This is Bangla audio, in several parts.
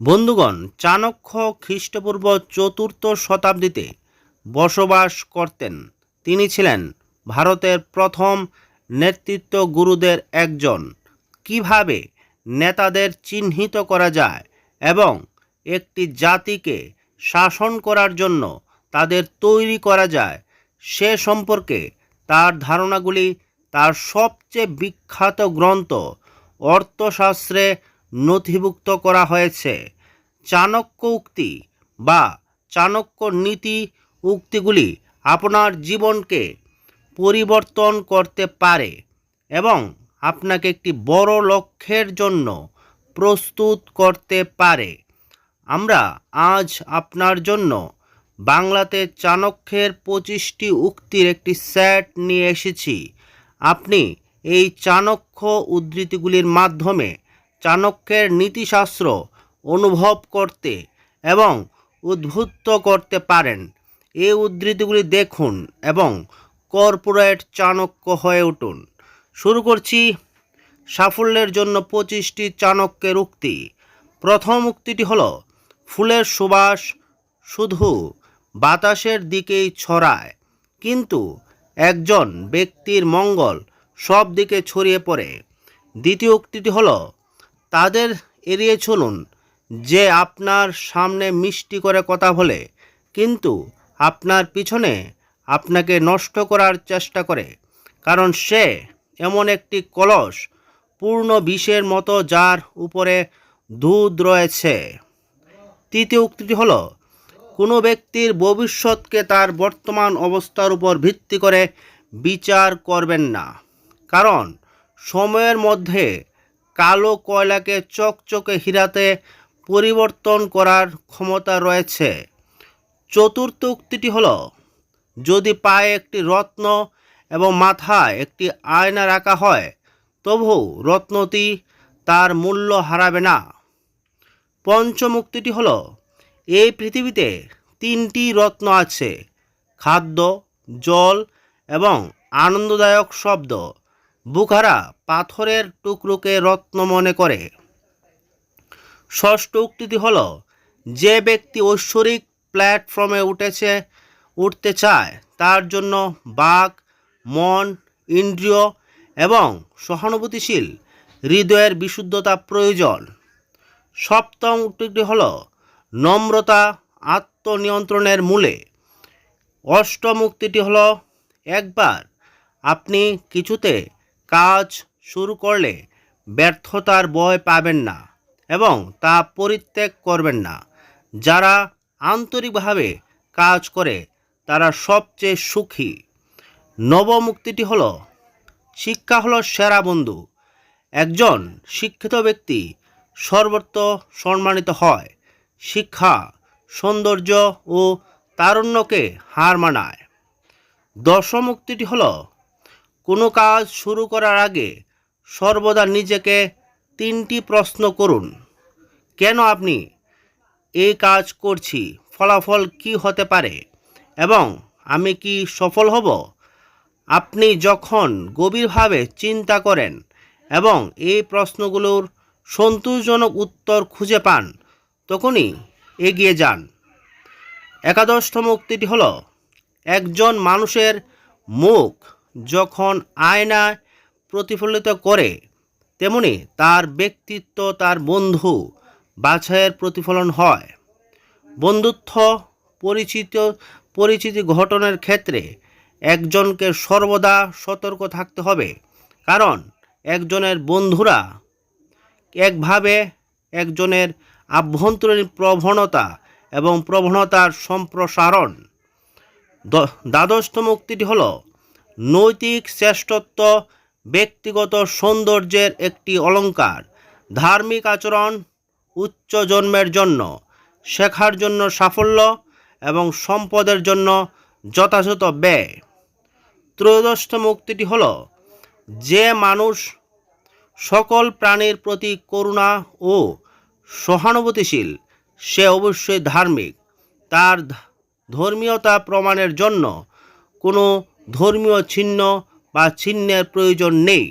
বন্ধুগণ, চাণক্য খ্রিস্টপূর্ব চতুর্থ শতাব্দীতে বসবাস করতেন। তিনি ছিলেন ভারতের প্রথম নেতৃত্ব গুরুদের একজন। কীভাবে নেতাদের চিহ্নিত করা যায় এবং একটি জাতিকে শাসন করার জন্য তাদের তৈরি করা যায়, সে সম্পর্কে তার ধারণাগুলি তার সবচেয়ে বিখ্যাত গ্রন্থ অর্থশাস্ত্রে নথিভুক্ত করা হয়েছে। চাণক্য উক্তি বা চাণক্য নীতি উক্তিগুলি আপনার জীবনকে পরিবর্তন করতে পারে এবং আপনাকে একটি বড় লক্ষ্যের জন্য প্রস্তুত করতে পারে। আমরা আজ আপনার জন্য বাংলাতে চাণক্যের পঁচিশটি উক্তির একটি সেট নিয়ে এসেছি। আপনি এই চাণক্য উদ্ধৃতিগুলির মাধ্যমে চাণক্যের নীতিশাস্ত্র অনুভব করতে এবং উদ্বুদ্ধ করতে পারেন। এই উদ্ধৃতিগুলি দেখুন এবং কর্পোরেট চাণক্য হয়ে উঠুন। শুরু করছি সাফল্যের জন্য পঁচিশটি চাণক্যের উক্তি। প্রথম উক্তিটি হলো, ফুলের সুবাস শুধু বাতাসের দিকেই ছড়ায়, কিন্তু একজন ব্যক্তির মঙ্গল সব দিকে ছড়িয়ে পড়ে। দ্বিতীয় উক্তিটি হলো তাদের এড়িয়ে চলুন যে আপনার সামনে মিষ্টি করে কথা বলে, কিন্তু আপনার পিছনে আপনাকে নষ্ট করার চেষ্টা করে, কারণ সে এমন একটি কলস পূর্ণ বিষের মতো যার উপরে দুধ রয়েছে। তৃতীয় উক্তিটি হল, কোনো ব্যক্তির ভবিষ্যৎকে তার বর্তমান অবস্থার উপর ভিত্তি করে বিচার করবেন না, কারণ সময়ের মধ্যে কালো কয়লাকে চকচকে হীরাতে পরিবর্তন করার ক্ষমতা রয়েছে। চতুর্থ উক্তিটি হল, যদি পায়ে একটি রত্ন এবং মাথায় একটি আয়না রাখা হয় তবু রত্নটি তার মূল্য হারাবে না। পঞ্চম উক্তিটি হলো, এই পৃথিবীতে তিনটি রত্ন আছে, খাদ্য, জল এবং আনন্দদায়ক শব্দ। বুখারা পাথরের টুকরোকে রত্ন মনে করে। ষষ্ঠ উক্তিটি হল, যে ব্যক্তি ঐশ্বরিক প্ল্যাটফর্মে উঠেছে, উঠতে চায়, তার জন্য বাক, মন, ইন্দ্রিয় এবং সহানুভূতিশীল, হৃদয়ের বিশুদ্ধতা প্রয়োজন। সপ্তম উক্তিটি হল, নম্রতা আত্মনিয়ন্ত্রণের মূলে। অষ্টম উক্তিটি হল, একবার আপনি কিছুতে কাজ শুরু করলে ব্যর্থতার ভয় পাবেন না এবং তা পরিত্যাগ করবেন না। যারা আন্তরিকভাবে কাজ করে, তারা সবচেয়ে সুখী। নবমুক্তিটি হল, শিক্ষা হলো সেরা বন্ধু। একজন শিক্ষিত ব্যক্তি সর্বত্র সম্মানিত হয়, শিক্ষা, সৌন্দর্য ও তারুণ্যকে হার মানায়। দশম উক্তিটি হলো কোনো কাজ শুরু করার আগে সর্বদা নিজেকে তিনটি প্রশ্ন করুন। কেন আপনি এই কাজ করছি? ফলাফল কি হতে পারে? এবং আমি কি সফল হব? আপনি যখন গভীরভাবে চিন্তা করেন এবং এই প্রশ্নগুলোর সন্তোষজনক উত্তর খুঁজে পান, তখনই এগিয়ে যান। একাদশতম উক্তিটি হলো, একজন মানুষের মুখ যখন আয়নায় প্রতিফলিত করে, তেমনি তার ব্যক্তিত্ব, তার বন্ধু বাছাইয়ের প্রতিফলন হয়। বন্ধুত্ব পরিচিত, পরিচিতি ঘটনের ক্ষেত্রে একজনকে সর্বদা সতর্ক থাকতে হবে। কারণ একজনের বন্ধুরা একভাবে একজনের আভ্যন্তরীণ প্রবণতা এবং প্রবণতার সম্প্রসারণ। দ্বাদশতম উক্তিটি হল নৈতিক শ্রেষ্ঠত্ব, ব্যক্তিগত সৌন্দর্যের একটি অলংকার ধার্মিক আচরণ উচ্চ জন্মের জন্য, শেখার জন্য সাফল্য এবং সম্পদের জন্য যথাযথ ব্যয়। ত্রয়োদশতম মুক্তিটি হল, যে মানুষ সকল প্রাণীর প্রতি করুণা ও সহানুভূতিশীল, সে অবশ্যই ধার্মিক। তার ধর্মীয়তা প্রমাণের জন্য কোনো ধর্মীয় চিহ্ন বা চিহ্নের প্রয়োজন নেই।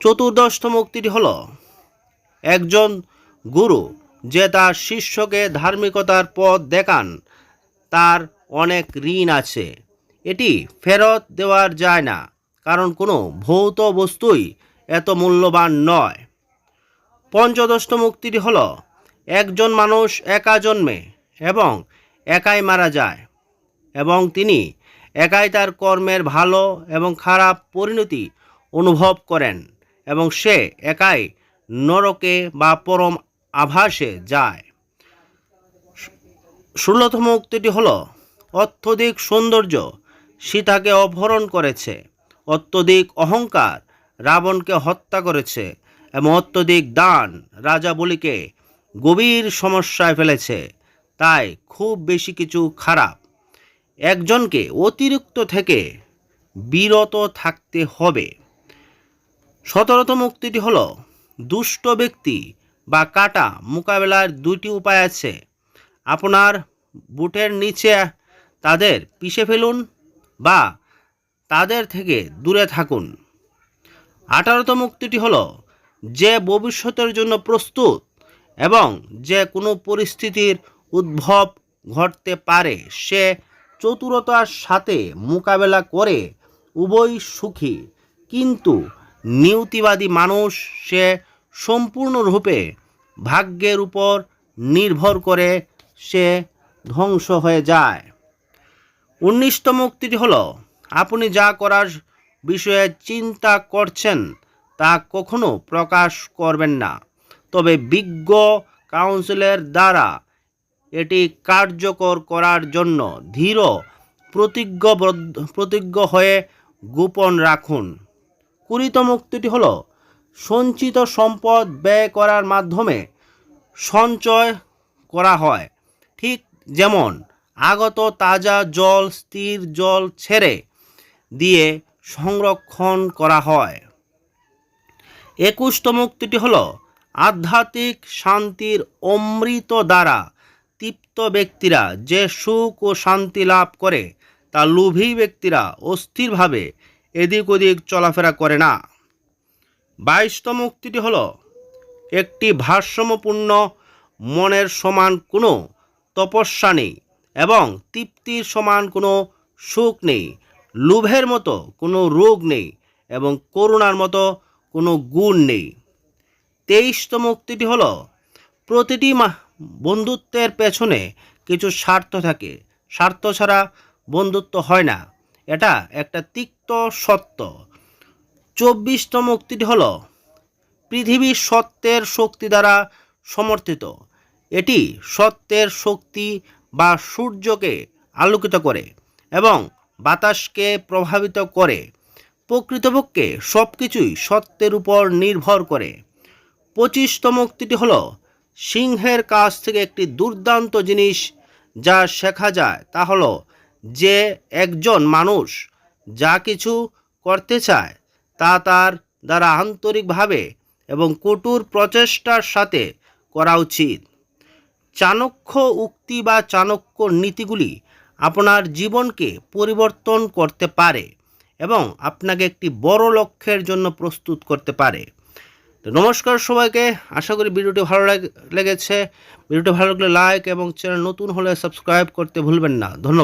চতুর্দশতম উক্তিটি হল, একজন গুরু যে তার শিষ্যকে ধার্মিকতার পথ দেখান, তার অনেক ঋণ আছে। এটি ফেরত দেওয়ার যায় না, কারণ কোনো ভৌত বস্তুই এত মূল্যবান নয়। পঞ্চদষ্ট মুক্তিটি হল, একজন মানুষ একা জন্মে এবং একাই মারা যায়, এবং তিনি একাই তার কর্মের ভালো এবং খারাপ পরিণতি অনুভব করেন এবং সে একাই নরকে বা পরম আভাসে যায়। ষোলোতম উক্তিটি হল, অত্যধিক সৌন্দর্য সীতাকে অপহরণ করেছে, অত্যধিক অহংকার রাবণকে হত্যা করেছে এবং অত্যধিক দান রাজা বলিকে গভীর সমস্যায় ফেলেছে, তাই খুব বেশি কিছু খারাপ একজনকে অতিরিক্ত থেকে বিরত থাকতে হবে। সতেরোতম মুক্তিটি হল, দুষ্ট ব্যক্তি বা কাটা মোকাবেলার দুটি উপায় আছে। আপনার বুটের নিচে তাদের পিষে ফেলুন বা তাদের থেকে দূরে থাকুন। আঠারোতম মুক্তিটি হল, যে ভবিষ্যতের জন্য প্রস্তুত এবং যে কোনো পরিস্থিতির উদ্ভব ঘটতে পারে, সে চতুরতার সাথে মোকাবেলা করে উভয় সুখী। কিন্তু নিয়তিবাদী মানুষ সে সম্পূর্ণরূপে ভাগ্যের উপর নির্ভর করে সে ধ্বংস হয়ে যায়। উনিশতম মুক্তিটি হলো, আপনি যা করার বিষয়ে চিন্তা করছেন তা কখনো প্রকাশ করবেন না। তবে বিজ্ঞ কাউন্সিলের দ্বারা এটি কার্যকর করার জন্য ধীর প্রতিজ্ঞবদ্ধ প্রতিজ্ঞ হয়ে গোপন রাখুন। কুড়িতম মুক্তিটি হল, সঞ্চিত সম্পদ ব্যয় করার মাধ্যমে সঞ্চয় করা হয়। ঠিক যেমন, আগত তাজা জল, স্থির জল ছেড়ে দিয়ে সংরক্ষণ করা হয়। একুশতম মুক্তিটি হল, আধ্যাত্মিক শান্তির অমৃত দ্বারা তৃপ্ত ব্যক্তিরা যে সুখ ও শান্তি লাভ করে, তা লোভী ব্যক্তিরা অস্থিরভাবে এদিক ওদিক চলাফেরা করে না। বাইশতম মুক্তিটি হল, একটি ভারসাম্যপূর্ণ মনের সমান কোনো তপস্যা নেই এবং তৃপ্তির সমান কোনো সুখ নেই, লোভের মতো কোনো রোগ নেই এবং করুণার মতো কোনো গুণ নেই। তেইশতম উক্তিটি হলো, প্রতিটি বন্ধুত্বের পেছনে কিছু স্বার্থ থাকে। স্বার্থ ছাড়া বন্ধুত্ব হয় না। এটা একটা তিক্ত সত্য। চব্বিশতম উক্তিটি হল পৃথিবীর সত্যের শক্তি দ্বারা সমর্থিত। এটি সত্যের শক্তি বা সূর্যকে আলোকিত করে এবং বাতাসকে প্রভাবিত করে। প্রকৃতপক্ষে সব কিছুই সত্যের উপর নির্ভর করে। পঁচিশতম উক্তিটি হলো সিংহের কাছ থেকে একটি দুর্দান্ত জিনিস যা শেখা যায়, তা হলো যে একজন মানুষ যা কিছু করতে চায়, তা তার দ্বারা আন্তরিকভাবে এবং কটুর প্রচেষ্টার সাথে করা উচিত। চাণক্য উক্তি বা চাণক্য নীতিগুলি আপনার জীবনকে পরিবর্তন করতে পারে এবং আপনাকে একটি বড় লক্ষ্যের জন্য প্রস্তুত করতে পারে। তো নমস্কার সবাইকে। আশা করি ভিডিওটি ভালো লাগ- লেগেছে। ভিডিওটি ভালো লাগলে লাইক এবং চ্যানেল নতুন হলে সাবস্ক্রাইব করতে ভুলবেন না। ধন্যবাদ।